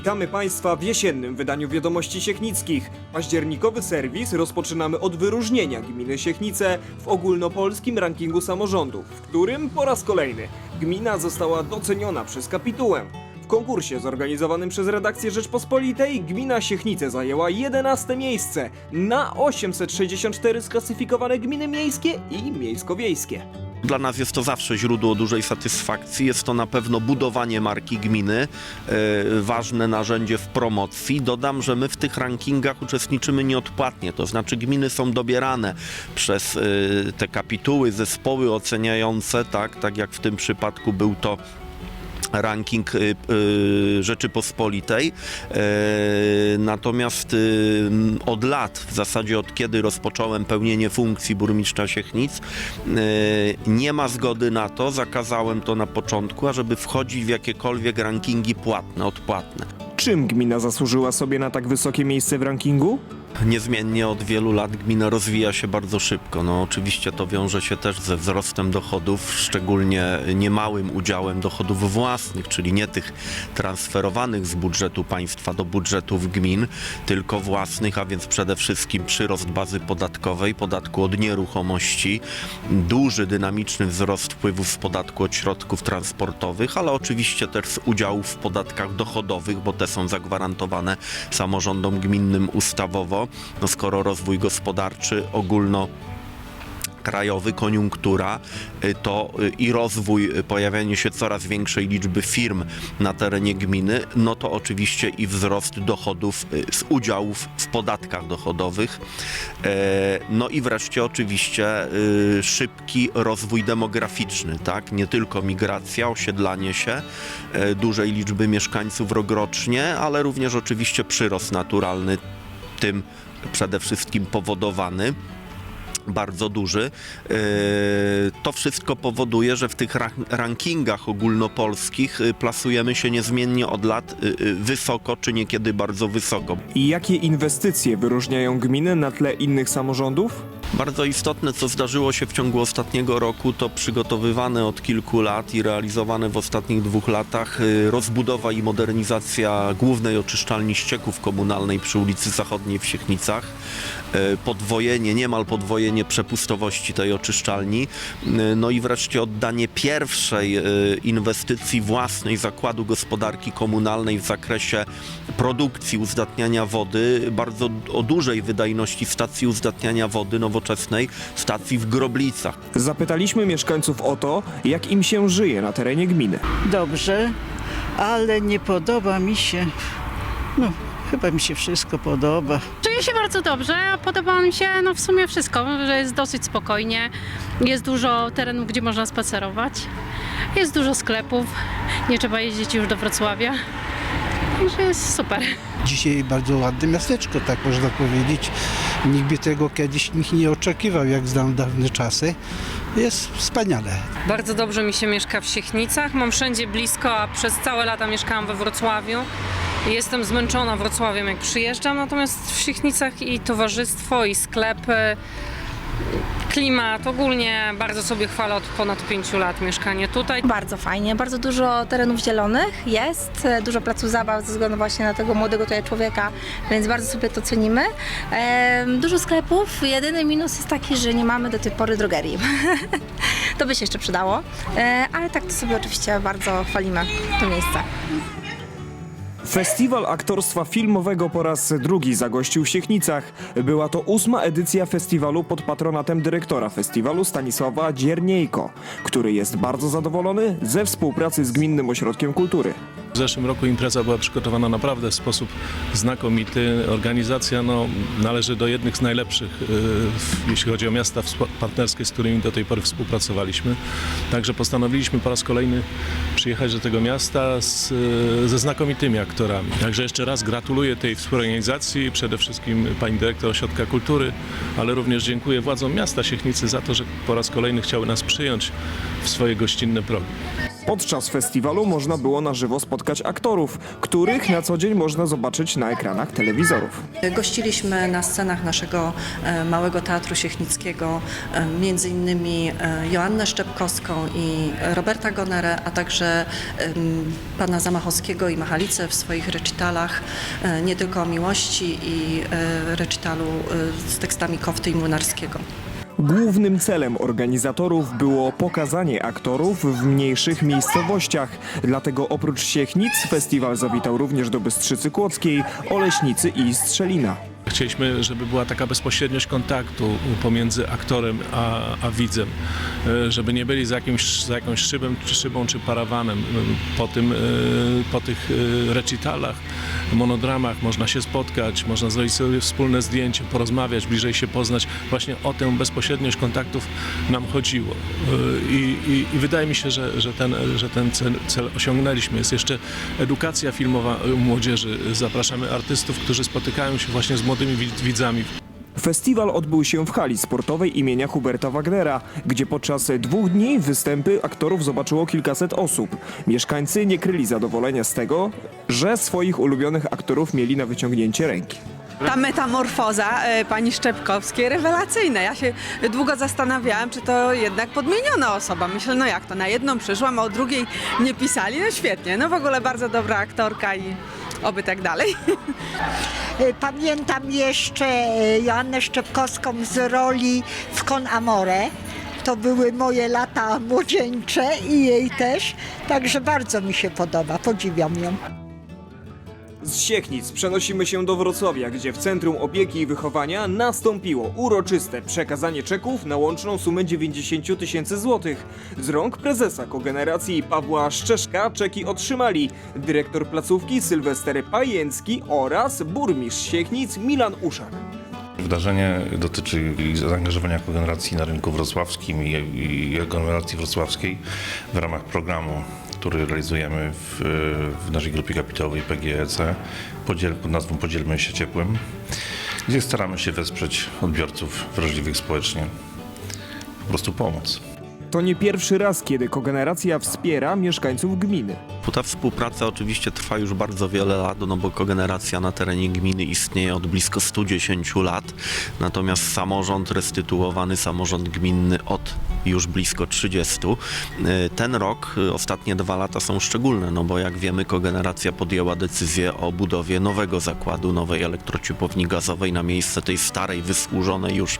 Witamy Państwa w jesiennym wydaniu Wiadomości Siechnickich. Październikowy serwis rozpoczynamy od wyróżnienia gminy Siechnice w ogólnopolskim rankingu samorządów, w którym po raz kolejny gmina została doceniona przez kapitułę. W konkursie zorganizowanym przez redakcję Rzeczpospolitej gmina Siechnice zajęła 11 miejsce na 864 sklasyfikowane gminy miejskie i miejsko-wiejskie. Dla nas jest to zawsze źródło dużej satysfakcji. Jest to na pewno budowanie marki gminy, e, ważne narzędzie w promocji. Dodam, że my w tych rankingach uczestniczymy nieodpłatnie, to znaczy gminy są dobierane przez e, te kapituły, zespoły oceniające, tak, tak jak w tym przypadku był to ranking y, y, Rzeczypospolitej. E, Natomiast y, od lat, w zasadzie od kiedy rozpocząłem pełnienie funkcji burmistrza Siechnic, nie ma zgody na to, zakazałem to na początku, ażeby wchodzić w jakiekolwiek rankingi płatne, odpłatne. Czym gmina zasłużyła sobie na tak wysokie miejsce w rankingu? Niezmiennie od wielu lat gmina rozwija się bardzo szybko. No, oczywiście to wiąże się też ze wzrostem dochodów, szczególnie niemałym udziałem dochodów własnych, czyli nie tych transferowanych z budżetu państwa do budżetów gmin, tylko własnych, a więc przede wszystkim przyrost bazy podatkowej, podatku od nieruchomości, duży, dynamiczny wzrost wpływów z podatku od środków transportowych, ale oczywiście też z udziałów w podatkach dochodowych, bo te są zagwarantowane samorządom gminnym ustawowo. No skoro rozwój gospodarczy ogólno krajowy, koniunktura, y, to y, i rozwój, y, pojawianie się coraz większej liczby firm na terenie gminy, no to oczywiście i wzrost dochodów z udziałów w podatkach dochodowych. E, No i wreszcie oczywiście szybki rozwój demograficzny, tak? Nie tylko migracja, osiedlanie się e, dużej liczby mieszkańców rokrocznie, ale również oczywiście przyrost naturalny, tym przede wszystkim powodowany bardzo duży. Yy, To wszystko powoduje, że w tych ra- rankingach ogólnopolskich y, plasujemy się niezmiennie od lat y, wysoko, czy niekiedy bardzo wysoko. I jakie inwestycje wyróżniają gminy na tle innych samorządów? Bardzo istotne, co zdarzyło się w ciągu ostatniego roku, to przygotowywane od kilku lat i realizowane w ostatnich dwóch latach y, rozbudowa i modernizacja głównej oczyszczalni ścieków komunalnej przy ulicy Zachodniej w Siechnicach. Y, Podwojenie, niemal podwojenie przepustowości tej oczyszczalni. Y, No i wreszcie oddanie pierwszej inwestycji własnej Zakładu Gospodarki Komunalnej w zakresie produkcji uzdatniania wody, bardzo o dużej wydajności stacji uzdatniania wody nowoczesnej, stacji w Groblicach. Zapytaliśmy mieszkańców o to, jak im się żyje na terenie gminy. dobrze, ale nie podoba mi się. No, chyba mi się wszystko podoba. Czuję się bardzo dobrze, a podoba mi się no, w sumie wszystko, że jest dosyć spokojnie, jest dużo terenów, gdzie można spacerować, jest dużo sklepów, nie trzeba jeździć już do Wrocławia, także jest super. Dzisiaj bardzo ładne miasteczko, tak można powiedzieć. Nikt by tego kiedyś nikt nie oczekiwał, jak znam dawne czasy. Jest wspaniale. Bardzo dobrze mi się mieszka w Siechnicach. Mam wszędzie blisko, a przez całe lata mieszkałam we Wrocławiu. Jestem zmęczona Wrocławiem, jak przyjeżdżam, natomiast w Siechnicach i towarzystwo, i sklepy, klimat, ogólnie bardzo sobie chwalę od ponad pięciu lat mieszkanie tutaj. Bardzo fajnie, bardzo dużo terenów zielonych jest, dużo placu zabaw ze względu właśnie na tego młodego tutaj człowieka, więc bardzo sobie to cenimy. Dużo sklepów, jedyny minus jest taki, że nie mamy do tej pory drogerii. to by się jeszcze przydało, e, ale tak to sobie oczywiście bardzo chwalimy to miejsce. Festiwal aktorstwa filmowego po raz drugi zagościł w Siechnicach. Była to ósma edycja festiwalu pod patronatem dyrektora festiwalu Stanisława Dzierniejko, który jest bardzo zadowolony ze współpracy z Gminnym Ośrodkiem Kultury. W zeszłym roku impreza była przygotowana naprawdę w sposób znakomity. Organizacja no, należy do jednych z najlepszych, y, jeśli chodzi o miasta partnerskie, z którymi do tej pory współpracowaliśmy. Także postanowiliśmy po raz kolejny przyjechać do tego miasta z, y, ze znakomitymi aktorami. Także jeszcze raz gratuluję tej współorganizacji, przede wszystkim pani dyrektor Ośrodka Kultury, ale również dziękuję władzom miasta Siechnicy za to, że po raz kolejny chciały nas przyjąć w swoje gościnne progi. Podczas festiwalu można było na żywo spotkać aktorów, których na co dzień można zobaczyć na ekranach telewizorów. Gościliśmy na scenach naszego e, małego teatru siechnickiego e, między innymi e, Joannę Szczepkowską i Roberta Gonerę, a także pana Zamachowskiego i Machalicę w swoich recitalach, nie tylko o miłości i recitalu z tekstami Kofty i Młynarskiego. Głównym celem organizatorów było pokazanie aktorów w mniejszych miejscowościach. Dlatego oprócz Siechnic festiwal zawitał również do Bystrzycy Kłodzkiej, Oleśnicy i Strzelina. Chcieliśmy, żeby była taka bezpośredniość kontaktu pomiędzy aktorem a, a widzem, E, żeby nie byli za, jakimś, za jakąś szybą czy, szybą czy parawanem. E, Po, tym, e, po tych recitalach, monodramach można się spotkać, można zrobić sobie wspólne zdjęcie, porozmawiać, bliżej się poznać. Właśnie o tę bezpośredniość kontaktów nam chodziło. I, i, i wydaje mi się, że, że ten, że ten cel, cel osiągnęliśmy. Jest jeszcze edukacja filmowa młodzieży. Zapraszamy artystów, którzy spotykają się właśnie z młodymi wid- widzami. Festiwal odbył się w hali sportowej imienia Huberta Wagnera, gdzie podczas dwóch dni występy aktorów zobaczyło kilkaset osób. Mieszkańcy nie kryli zadowolenia z tego, że swoich ulubionych aktorów mieli na wyciągnięcie ręki. Ta metamorfoza e, pani Szczepkowskiej rewelacyjna. Ja się długo zastanawiałam, czy to jednak podmieniona osoba. Myślę, no jak to, na jedną przyszłam, a o drugiej nie pisali? No świetnie, no w ogóle bardzo dobra aktorka i oby tak dalej. Pamiętam jeszcze e, Joannę Szczepkowską z roli w Con Amore. To były moje lata młodzieńcze i jej też, także bardzo mi się podoba, podziwiam ją. Z Siechnic przenosimy się do Wrocławia, gdzie w Centrum Opieki i Wychowania nastąpiło uroczyste przekazanie czeków na łączną sumę 90 000 tysięcy złotych. Z rąk prezesa kogeneracji Pawła Szczeszka czeki otrzymali dyrektor placówki Sylwester Pajęcki oraz burmistrz Siechnic Milan Uszak. Wydarzenie dotyczy zaangażowania kogeneracji na rynku wrocławskim i, i aglomeracji wrocławskiej w ramach programu, który realizujemy w, w naszej grupie kapitałowej PGEC podziel, pod nazwą Podzielmy się ciepłem, gdzie staramy się wesprzeć odbiorców wrażliwych społecznie. Po prostu pomóc. To nie pierwszy raz, kiedy kogeneracja wspiera mieszkańców gminy. Ta współpraca oczywiście trwa już bardzo wiele lat, no bo kogeneracja na terenie gminy istnieje od blisko 110 lat, natomiast samorząd restytuowany, samorząd gminny od już blisko 30. Y, Ten rok, y, ostatnie dwa lata są szczególne, no bo jak wiemy kogeneracja podjęła decyzję o budowie nowego zakładu, nowej elektrociepłowni gazowej na miejsce tej starej, wysłużonej już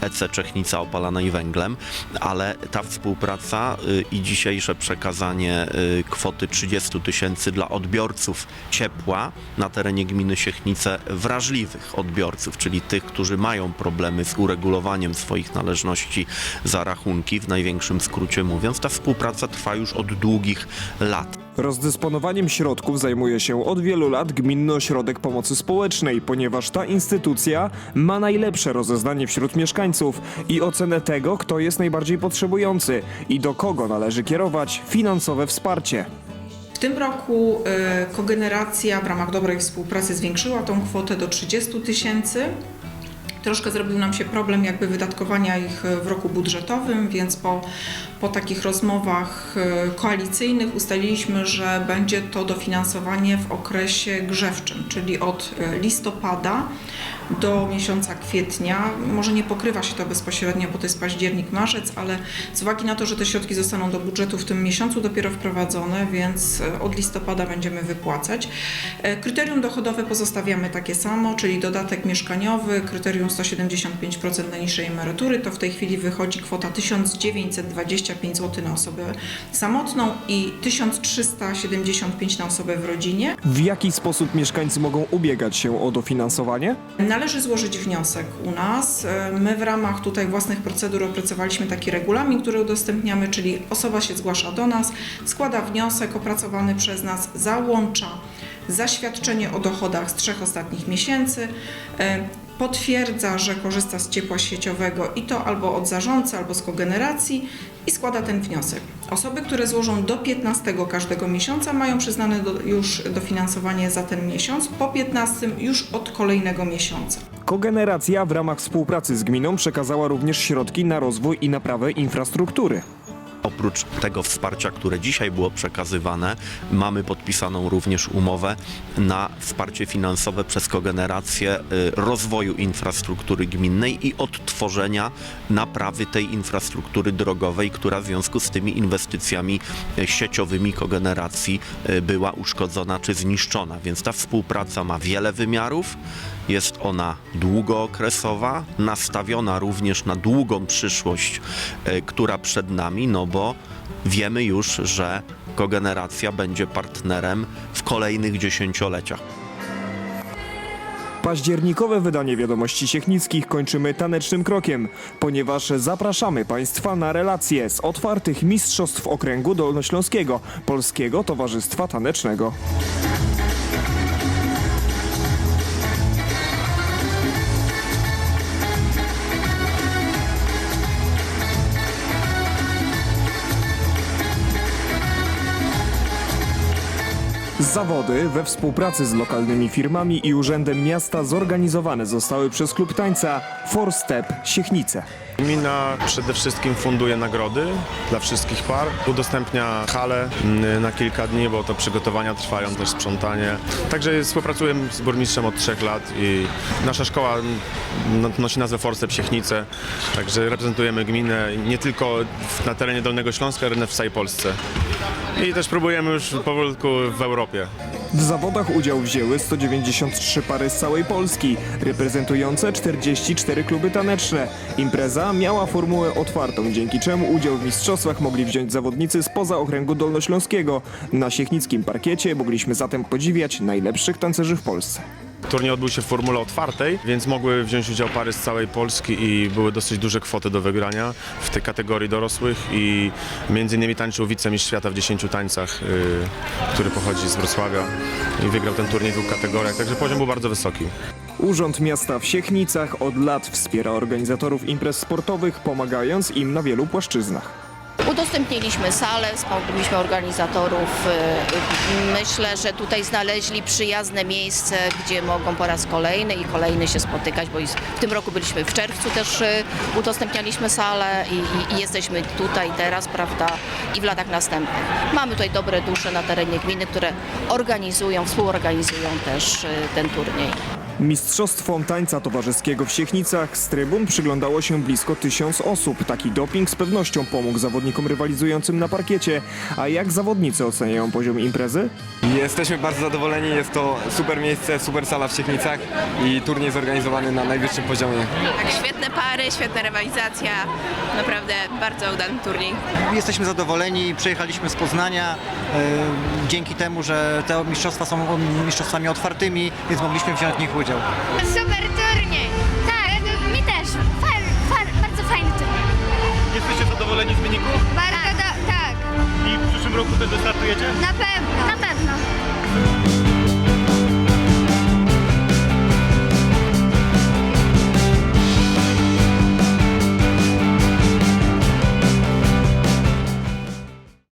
EC Czechnica opalanej węglem, ale ta współpraca y, i dzisiejsze przekazanie kwoty 30 tysięcy dla odbiorców ciepła na terenie gminy Siechnice, wrażliwych odbiorców, czyli tych, którzy mają problemy z uregulowaniem swoich należności za rachunki, w największym skrócie mówiąc, ta współpraca trwa już od długich lat. Rozdysponowaniem środków zajmuje się od wielu lat Gminny Ośrodek Pomocy Społecznej, ponieważ ta instytucja ma najlepsze rozeznanie wśród mieszkańców i ocenę tego, kto jest najbardziej potrzebujący i do kogo należy kierować finansowe wsparcie. Tym roku e, kogeneracja w ramach dobrej współpracy zwiększyła tą kwotę do 30 tysięcy. Troszkę zrobił nam się problem jakby wydatkowania ich w roku budżetowym, więc po, po takich rozmowach e, koalicyjnych ustaliliśmy, że będzie to dofinansowanie w okresie grzewczym, czyli od e, listopada do miesiąca kwietnia. Może nie pokrywa się to bezpośrednio, bo to jest październik, marzec, ale z uwagi na to, że te środki zostaną do budżetu w tym miesiącu dopiero wprowadzone, więc e, od listopada będziemy wypłacać. Kryterium dochodowe pozostawiamy takie samo, czyli dodatek mieszkaniowy, kryterium 175% najniższej emerytury, to w tej chwili wychodzi kwota 1925 zł na osobę samotną i 1375 na osobę w rodzinie. W jaki sposób mieszkańcy mogą ubiegać się o dofinansowanie? Należy złożyć wniosek u nas. My w ramach tutaj własnych procedur opracowaliśmy taki regulamin, który udostępniamy, czyli osoba się zgłasza do nas, składa wniosek opracowany przez nas, załącza zaświadczenie o dochodach z trzech ostatnich miesięcy, potwierdza, że korzysta z ciepła sieciowego i to albo od zarządcy, albo z kogeneracji i składa ten wniosek. Osoby, które złożą do 15 każdego miesiąca mają przyznane do, już dofinansowanie za ten miesiąc, po 15 już od kolejnego miesiąca. Kogeneracja w ramach współpracy z gminą przekazała również środki na rozwój i naprawę infrastruktury. Oprócz tego wsparcia, które dzisiaj było przekazywane, mamy podpisaną również umowę na wsparcie finansowe przez kogenerację y, rozwoju infrastruktury gminnej i odtworzenia naprawy tej infrastruktury drogowej, która w związku z tymi inwestycjami y, sieciowymi kogeneracji y, była uszkodzona czy zniszczona. Więc ta współpraca ma wiele wymiarów. Jest ona długookresowa, nastawiona również na długą przyszłość, e, która przed nami, no bo wiemy już, że kogeneracja będzie partnerem w kolejnych dziesięcioleciach. Październikowe wydanie Wiadomości Siechnickich kończymy tanecznym krokiem, ponieważ zapraszamy Państwa na relacje z otwartych Mistrzostw Okręgu Dolnośląskiego Polskiego Towarzystwa Tanecznego. Zawody we współpracy z lokalnymi firmami i Urzędem Miasta zorganizowane zostały przez klub tańca Four Step Siechnice. Gmina przede wszystkim funduje nagrody dla wszystkich par, udostępnia halę mm, na kilka dni, bo to przygotowania trwają, też sprzątanie. Także współpracuję z burmistrzem od trzech lat i nasza szkoła mm, nosi nazwę Forstep Siechnice, także reprezentujemy gminę nie tylko na terenie Dolnego Śląska, ale w całej Polsce. I też próbujemy już powolutku w Europie. W zawodach udział wzięły 193 pary z całej Polski, reprezentujące 44 kluby taneczne. Impreza miała formułę otwartą, dzięki czemu udział w mistrzostwach mogli wziąć zawodnicy spoza okręgu dolnośląskiego. Na siechnickim parkiecie mogliśmy zatem podziwiać najlepszych tancerzy w Polsce. Turniej odbył się w formule otwartej, więc mogły wziąć udział pary z całej Polski i były dosyć duże kwoty do wygrania w tej kategorii dorosłych i między innymi tańczył wicemistrz świata w 10 tańcach, y, który pochodzi z Wrocławia i wygrał ten turniej w dwóch kategoriach, także poziom był bardzo wysoki. Urząd Miasta w Siechnicach od lat wspiera organizatorów imprez sportowych, pomagając im na wielu płaszczyznach. Udostępniliśmy salę, wspomnieliśmy organizatorów. Y, Myślę, że tutaj znaleźli przyjazne miejsce, gdzie mogą po raz kolejny i kolejny się spotykać, bo w tym roku byliśmy w czerwcu też y, udostępnialiśmy salę i, i, i jesteśmy tutaj teraz, prawda, i w latach następnych. Mamy tutaj dobre dusze na terenie gminy, które organizują, współorganizują też y, ten turniej. Mistrzostwom tańca towarzyskiego w Siechnicach z trybun przyglądało się blisko tysiąc osób. Taki doping z pewnością pomógł zawodnikom rywalizującym na parkiecie. A jak zawodnicy oceniają poziom imprezy? Jesteśmy bardzo zadowoleni, jest to super miejsce, super sala w Siechnicach i turniej zorganizowany na najwyższym poziomie. Tak, świetne pary, świetna rywalizacja, naprawdę bardzo udany turniej. Jesteśmy zadowoleni, przyjechaliśmy z Poznania e, dzięki temu, że te mistrzostwa są mistrzostwami otwartymi, więc mogliśmy wziąć w nich udział. Super turniej. Tak, mi też. Fajny, fajny, bardzo fajny turniej. Jesteście zadowoleni z wyniku? Bardzo do, tak, I w przyszłym roku też wystartujecie? na pewno. Na pewno.